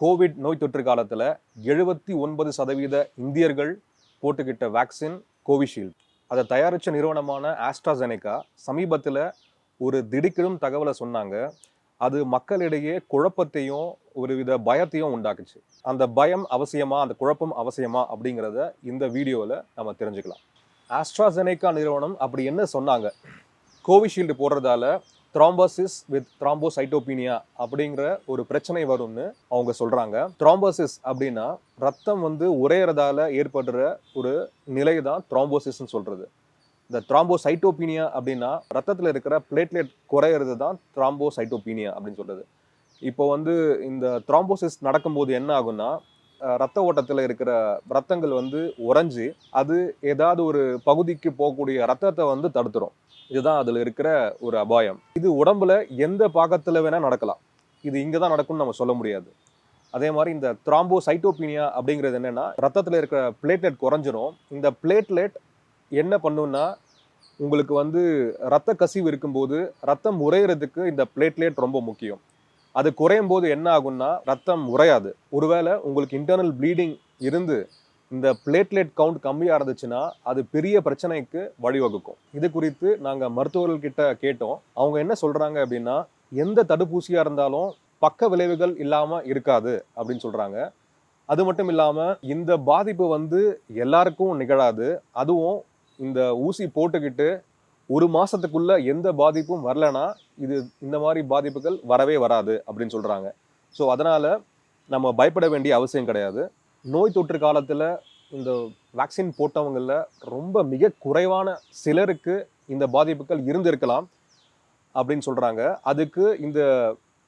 Covid நோய் தொற்று காலத்தில் எழுபத்தி ஒன்பது சதவீத இந்தியர்கள் போட்டுக்கிட்ட வேக்சின் கோவிஷீல்டு அதை தயாரித்த நிறுவனமான ஆஸ்ட்ராசெனிகா சமீபத்தில் ஒரு திடுக்கிடும் தகவலை சொன்னாங்க. அது மக்களிடையே குழப்பத்தையும் ஒரு வித பயத்தையும் உண்டாக்குச்சு. அந்த பயம் அவசியமா அந்த குழப்பம் அவசியமா அப்படிங்கிறத இந்த வீடியோவில் நம்ம தெரிஞ்சுக்கலாம். ஆஸ்ட்ராசெனிகா நிறுவனம் அப்படி என்ன சொன்னாங்க? கோவிஷீல்டு போடுறதால த்ராம்போசிஸ் வித் த்ராம்போசைட்டோபீனியா அப்படிங்கிற ஒரு பிரச்சனை வரும்னு அவங்க சொல்கிறாங்க த்ராம்போசிஸ் அப்படின்னா ரத்தம் வந்து உரையிறதால ஏற்படுற ஒரு நிலை தான் த்ராம்போசிஸ்ன்னு சொல்கிறது இந்த த்ராம்போசைட்டோபீனியா அப்படின்னா ரத்தத்தில் இருக்கிற பிளேட்லெட் குறையிறது தான் த்ராம்போசைட்டோபீனியா அப்படின்னு சொல்கிறது இப்போ வந்து இந்த த்ராம்போசிஸ் நடக்கும்போது என்ன ஆகும்னா ரத்த ஓட்டத்தில் இருக்கிற ரத்தங்கள் வந்து உறைஞ்சி அது ஏதாவது ஒரு பகுதிக்கு போகக்கூடிய ரத்தத்தை வந்து தடுத்துரும். இதுதான் அதில் இருக்கிற ஒரு அபாயம். இது உடம்புல எந்த பாகத்தில் வேணால் நடக்கலாம். இது இங்கே தான் நடக்கும்னு நம்ம சொல்ல முடியாது. அதே மாதிரி இந்த த்ராம்போசைட்டோபீனியா அப்படிங்கிறது என்னென்னா ரத்தத்தில் இருக்கிற பிளேட்லெட் குறைஞ்சிரும். இந்த பிளேட்லெட் என்ன பண்ணுன்னா உங்களுக்கு வந்து ரத்த கசிவு இருக்கும்போது ரத்தம் உறையிறதுக்கு இந்த பிளேட்லெட் ரொம்ப முக்கியம். அது குறையும் போது என்ன ஆகும்னா ரத்தம் உறையாது. ஒருவேளை உங்களுக்கு இன்டர்னல் ப்ளீடிங் இருந்து இந்த பிளேட்லெட் கவுண்ட் கம்மியாக இருந்துச்சுன்னா அது பெரிய பிரச்சனைக்கு வழிவகுக்கும். இது குறித்து நாங்கள் மருத்துவர்கள்கிட்ட கேட்டோம். அவங்க என்ன சொல்கிறாங்க அப்படின்னா எந்த தடுப்பூசியாக இருந்தாலும் பக்க விளைவுகள் இல்லாமல் இருக்காது அப்படின்னு சொல்கிறாங்க அது மட்டும் இல்லாமல் இந்த பாதிப்பு வந்து எல்லாருக்கும் நிகழாது. அதுவும் இந்த ஊசி போட்டுக்கிட்டு ஒரு மாதத்துக்குள்ளே எந்த பாதிப்பும் வரலனா இது இந்த மாதிரி பாதிப்புகள் வரவே வராது அப்படின்னு சொல்கிறாங்க ஸோ அதனால் நம்ம பயப்பட வேண்டிய அவசியம் கிடையாது. நோய் தொற்று காலத்தில் இந்த வேக்சின் போட்டவங்கள ரொம்ப மிக குறைவான சிலருக்கு இந்த பாதிப்புகள் இருந்திருக்கலாம் அப்படின்னு சொல்கிறாங்க அதுக்கு இந்த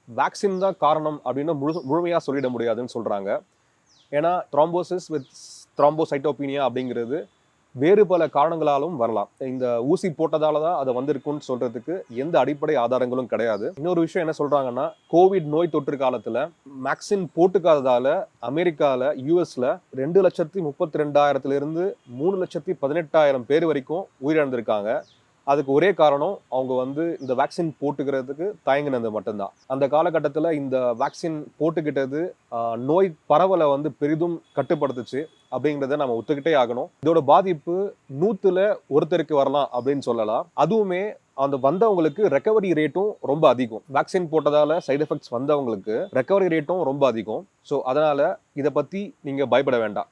வேக்சின் தான் காரணம் அப்படின்னு முழு முழுமையாக சொல்லிட முடியாதுன்னு சொல்கிறாங்க ஏன்னா த்ராம்போசிஸ் வித் த்ராம்போசைட்டோபீனியா அப்படிங்கிறது வேறு பல காரணங்களாலும் வரலாம். இந்த ஊசி போட்டதால தான் அது வந்திருக்குன்னு சொல்றதுக்கு எந்த அடிப்படை ஆதாரங்களும் கிடையாது. இன்னொரு விஷயம் என்ன சொல்றாங்கன்னா கோவிட் நோய் தொற்று காலத்துல மேக்சின் போட்டுக்காததால அமெரிக்கால யூஎஸ்ல ரெண்டு லட்சத்தி முப்பத்தி ரெண்டாயிரத்துல இருந்து மூணு லட்சத்தி பதினெட்டாயிரம் பேர் வரைக்கும் உயிரிழந்திருக்காங்க. அதுக்கு ஒரே காரணம் அவங்க வந்து இந்த வேக்சின் போட்டுக்கிறதுக்கு தயங்கினது மட்டும்தான். அந்த காலகட்டத்தில் இந்த வேக்சின் போட்டுக்கிட்டது நோய் பரவலை வந்து பெரிதும் கட்டுப்படுத்துச்சு அப்படிங்கிறத நம்ம ஒத்துக்கிட்டே ஆகணும். இதோட பாதிப்பு நூற்றுல ஒருத்தருக்கு வரலாம் அப்படின்னு சொல்லலாம். அதுவுமே அந்த வந்தவங்களுக்கு ரெக்கவரி ரேட்டும் ரொம்ப அதிகம். வேக்சின் போட்டதால சைடு எஃபெக்ட்ஸ் வந்தவங்களுக்கு ரெக்கவரி ரேட்டும் ரொம்ப அதிகம். ஸோ அதனால இதை பற்றி நீங்கள் பயப்பட வேண்டாம்.